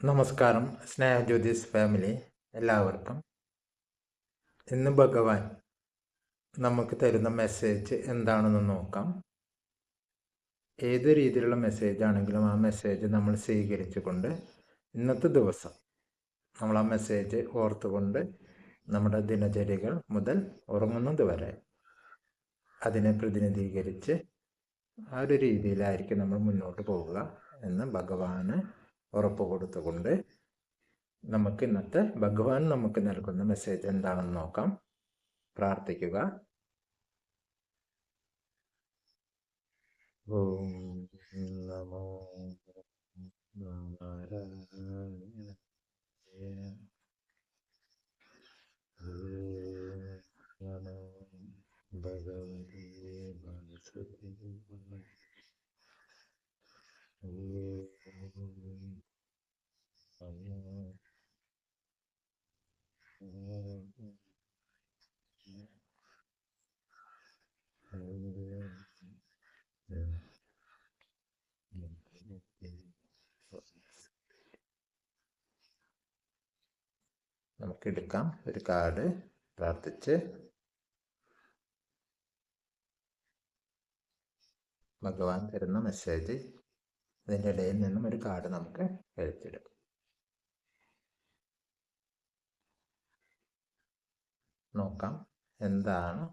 നമസ്കാരം സ്നേഹജ്യോതിസ് ഫാമിലി എല്ലാവർക്കും. ഇന്ന് ഭഗവാൻ നമുക്ക് തരുന്ന മെസ്സേജ് എന്താണെന്ന് നോക്കാം. ഏത് രീതിയിലുള്ള മെസ്സേജ് ആണെങ്കിലും ആ മെസ്സേജ് നമ്മൾ സ്വീകരിച്ചുകൊണ്ട് ഇന്നത്തെ ദിവസം നമ്മൾ ആ മെസ്സേജ് ഓർത്തുകൊണ്ട് നമ്മുടെ ദിനചര്യകൾ മുതൽ ഉറങ്ങുന്നത് വരെ അതിനെ പ്രതിനിധീകരിച്ച് ആ ഒരു രീതിയിലായിരിക്കും നമ്മൾ മുന്നോട്ട് പോവുക എന്ന് ഭഗവാന് ഉറപ്പ് കൊടുത്തുകൊണ്ട് നമുക്ക് ഇന്നത്തെ ഭഗവാൻ നമുക്ക് നൽകുന്ന മെസ്സേജ് എന്താണെന്ന് നോക്കാം പ്രാർത്ഥിക്കുക ഓം നമോ നാരായണായ. ഓം നമോ ഭഗവതേ വാസുദേവായ. ഓം നമുക്ക് എടുക്കാം ഒരു കാർഡ് പ്രാർത്ഥിച്ച്. ഭഗവാൻ തരുന്ന മെസ്സേജ് ഇതിന്റെ ഇടയിൽ നിന്നും ഒരു കാർഡ് നമുക്ക് എടുത്തെടുക്കാം നോക്കാം. എന്താണ്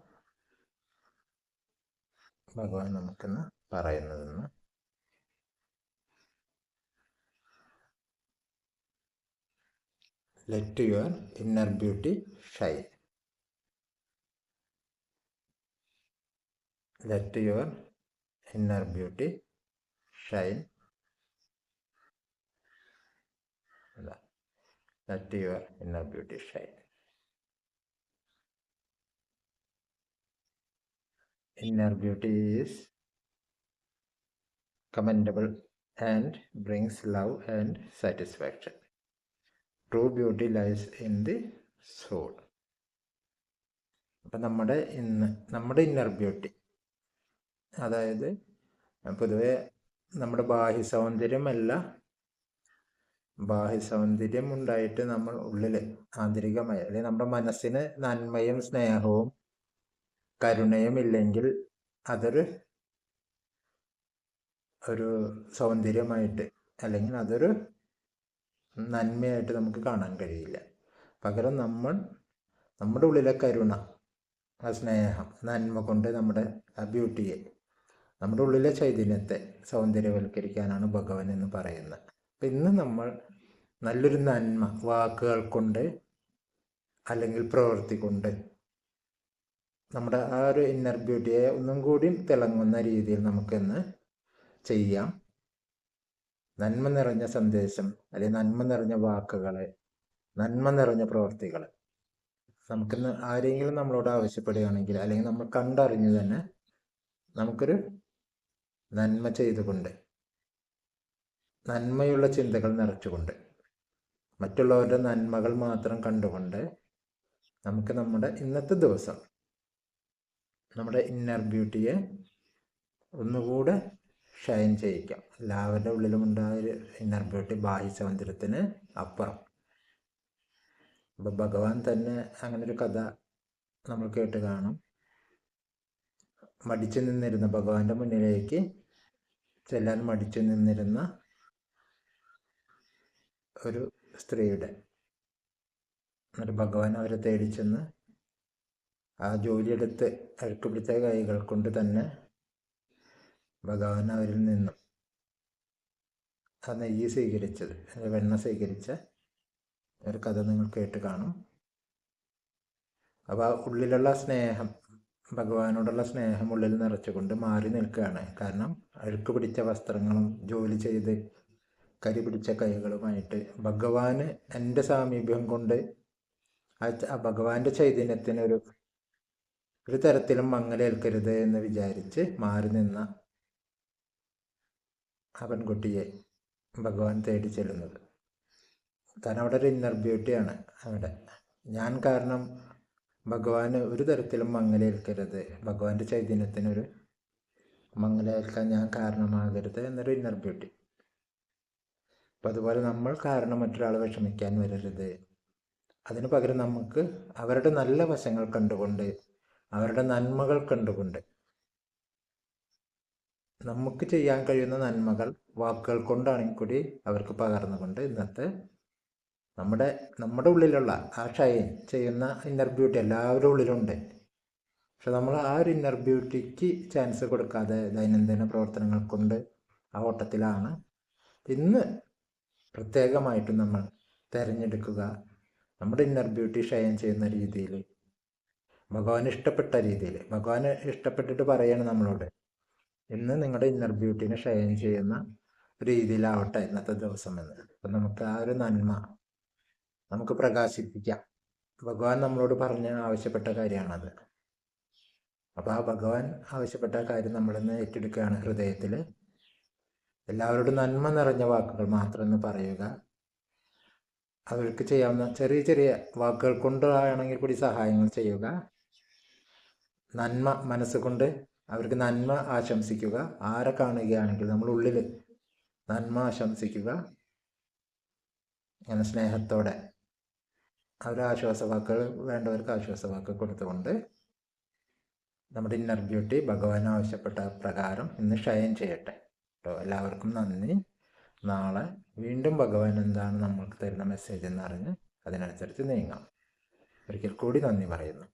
ഭഗവാൻ നമുക്കിന്ന് പറയുന്നതെന്ന്. let your inner beauty shine. Let your inner beauty shine. Let your inner beauty shine. Inner beauty is commendable and brings love and satisfaction. True beauty lies in the soul. അപ്പം നമ്മുടെ ഇന്ന് നമ്മുടെ ഇന്നർ ബ്യൂട്ടി അതായത് പൊതുവെ നമ്മുടെ ബാഹ്യ സൗന്ദര്യമല്ല ബാഹ്യ സൗന്ദര്യം ഉണ്ടായിട്ട് നമ്മൾ ഉള്ളിൽ ആന്തരികമായി അല്ലെങ്കിൽ നമ്മുടെ മനസ്സിന് നന്മയും സ്നേഹവും കരുണയും ഇല്ലെങ്കിൽ അതൊരു ഒരു സൗന്ദര്യമായിട്ട് അല്ലെങ്കിൽ അതൊരു നന്മയായിട്ട് നമുക്ക് കാണാൻ കഴിയില്ല. പകരം നമ്മൾ നമ്മുടെ ഉള്ളിലെ കരുണ ആ സ്നേഹം നന്മ കൊണ്ട് നമ്മുടെ ആ ബ്യൂട്ടിയെ നമ്മുടെ ഉള്ളിലെ ചൈതന്യത്തെ സൗന്ദര്യവൽക്കരിക്കാനാണ് ഭഗവാൻ എന്ന് പറയുന്നത്. അപ്പം ഇന്ന് നമ്മൾ നല്ലൊരു നന്മ വാക്കുകൾ കൊണ്ട് അല്ലെങ്കിൽ പ്രവൃത്തി കൊണ്ട് നമ്മുടെ ആ ഒരു ഇന്നർ ബ്യൂട്ടിയെ ഒന്നും കൂടി തിളങ്ങുന്ന രീതിയിൽ നമുക്കിന്ന് ചെയ്യാം. നന്മ നിറഞ്ഞ സന്ദേശം അല്ലെങ്കിൽ നന്മ നിറഞ്ഞ വാക്കുകളെ നന്മ നിറഞ്ഞ പ്രവർത്തികൾ നമുക്ക് ആരെങ്കിലും നമ്മളോട് ആവശ്യപ്പെടുകയാണെങ്കിൽ അല്ലെങ്കിൽ നമ്മൾ കണ്ടറിഞ്ഞു തന്നെ നമുക്കൊരു നന്മ ചെയ്തുകൊണ്ട് നന്മയുള്ള ചിന്തകൾ നിറച്ചുകൊണ്ട് മറ്റുള്ളവരുടെ നന്മകൾ മാത്രം കണ്ടുകൊണ്ട് നമുക്ക് നമ്മുടെ ഇന്നത്തെ ദിവസം നമ്മുടെ ഇന്നർ ബ്യൂട്ടിയെ ഒന്നുകൂടെ ഷൈൻ ചെയ്യിക്കാം. എല്ലാവരുടെ ഉള്ളിലുമുണ്ടായ ഒരു ഇന്നർ ബ്യൂട്ടി ബാഹ്യ സൗന്ദര്യത്തിന് അപ്പുറം. അപ്പോൾ ഭഗവാൻ തന്നെ അങ്ങനൊരു കഥ നമ്മൾ കേട്ട് കാണും. മടിച്ചു നിന്നിരുന്ന ഭഗവാന്റെ മുന്നിലേക്ക് ചെല്ലാൻ മടിച്ചു നിന്നിരുന്ന ഒരു സ്ത്രീയുടെ എന്നിട്ട് ഭഗവാൻ അവരെ തേടിച്ചെന്ന് ആ ജോലിയെടുത്ത് അഴുക്കുപിടിച്ച കൈകൾ കൊണ്ട് തന്നെ ഭഗവാൻ അവരിൽ നിന്നും ആ നെയ്യ് സ്വീകരിച്ചത് വെണ്ണ സ്വീകരിച്ച ഒരു കഥ നിങ്ങൾ കേട്ട് കാണും. അപ്പോൾ ആ ഉള്ളിലുള്ള സ്നേഹം ഭഗവാനോടുള്ള സ്നേഹം ഉള്ളിൽ നിറച്ചുകൊണ്ട് മാറി നിൽക്കുകയാണ്. കാരണം അഴുക്ക് പിടിച്ച വസ്ത്രങ്ങളും ജോലി ചെയ്ത് കരി പിടിച്ച കൈകളുമായിട്ട് ഭഗവാന് എന്റെ സാമീപ്യം കൊണ്ട് ആ ഭഗവാന്റെ ചൈതന്യത്തിനൊരു ഒരു തരത്തിലും മങ്ങലേൽക്കരുത് എന്ന് വിചാരിച്ച് മാറി നിന്ന ആ പെൺകുട്ടിയെ ഭഗവാൻ തേടി ചെല്ലുന്നത്. കാരണം അവിടെ ഒരു ഇന്നർ ബ്യൂട്ടിയാണ് അവിടെ. ഞാൻ കാരണം ഭഗവാന് ഒരു തരത്തിലും മങ്ങലേൽക്കരുത്. ഭഗവാന്റെ ചൈതന്യത്തിനൊരു മംഗലേൽക്കാൻ ഞാൻ കാരണമാകരുത് എന്നൊരു ഇന്നർ ബ്യൂട്ടി അപ്പം അതുപോലെ നമ്മൾ കാരണം മറ്റൊരാളെ വിഷമിക്കാൻ വരരുത്. അതിന് പകരം നമുക്ക് അവരുടെ നല്ല വശങ്ങൾ കണ്ടുകൊണ്ട് അവരുടെ നന്മകൾ കണ്ടുകൊണ്ട് നമുക്ക് ചെയ്യാൻ കഴിയുന്ന നന്മകൾ വാക്കുകൾ കൊണ്ടാണെങ്കിൽ കൂടി അവർക്ക് പകർന്നുകൊണ്ട് ഇന്നത്തെ നമ്മുടെ നമ്മുടെ ഉള്ളിലുള്ള ആ ഷൈൻ ചെയ്യുന്ന ഇന്നർ ബ്യൂട്ടി എല്ലാവരുടെ ഉള്ളിലുണ്ട്. പക്ഷെ നമ്മൾ ആ ഒരു ഇന്നർ ബ്യൂട്ടിക്ക് ചാൻസ് കൊടുക്കാതെ ദൈനംദിന പ്രവർത്തനങ്ങൾ കൊണ്ട് ആ ഓട്ടത്തിലാണ്. ഇന്ന് പ്രത്യേകമായിട്ട് നമ്മൾ തിരഞ്ഞെടുക്കുക നമ്മുടെ ഇന്നർ ബ്യൂട്ടി ഷൈൻ ചെയ്യുന്ന രീതിയിൽ ഭഗവാൻ ഇഷ്ടപ്പെട്ട രീതിയിൽ. ഭഗവാൻ ഇഷ്ടപ്പെട്ടിട്ട് പറയാണ് നമ്മളോട് ഇന്ന് നിങ്ങളുടെ ഇന്നർ ബ്യൂട്ടിനെ ഷെയർ ചെയ്യുന്ന രീതിയിലാവട്ടെ ഇന്നത്തെ ദിവസം എന്ന് അപ്പം നമുക്ക് ആ ഒരു നന്മ നമുക്ക് പ്രകാശിപ്പിക്കാം. ഭഗവാൻ നമ്മളോട് പറഞ്ഞ ആവശ്യപ്പെട്ട കാര്യമാണത്. അപ്പോൾ ആ ഭഗവാൻ ആവശ്യപ്പെട്ട കാര്യം നമ്മളിന്ന് ഏറ്റെടുക്കുകയാണ് ഹൃദയത്തിൽ എല്ലാവരോടും നന്മ നിറഞ്ഞ വാക്കുകൾ മാത്രം എന്ന് പറയുക. അവർക്ക് ചെയ്യാവുന്ന ചെറിയ ചെറിയ വാക്കുകൾ കൊണ്ടാണെങ്കിൽ കൂടി സഹായങ്ങൾ ചെയ്യുക. നന്മ മനസ്സുകൊണ്ട് അവർക്ക് നന്മ ആശംസിക്കുക. ആരെ കാണുകയാണെങ്കിൽ നമ്മൾ ഉള്ളിൽ നന്മ ആശംസിക്കുക. അങ്ങനെ സ്നേഹത്തോടെ. അവർ ആശ്വാസവാക്കുകൾ വേണ്ടവർക്ക് ആശ്വാസവാക്കുകൾ കൊടുത്തുകൊണ്ട് നമ്മുടെ ഇന്നർ ബ്യൂട്ടി ഭഗവാൻ ആവശ്യപ്പെട്ട പ്രകാരം ഇന്ന് ഷയൻ ചെയ്യട്ടെ. കേട്ടോ എല്ലാവർക്കും നന്ദി. നാളെ വീണ്ടും ഭഗവാൻ എന്താണ് നമ്മൾക്ക് തരുന്ന മെസ്സേജ് എന്ന് എന്നറിഞ്ഞ് അതിനനുസരിച്ച് നീങ്ങാം. ഒരിക്കൽ കൂടി നന്ദി പറയുന്നു.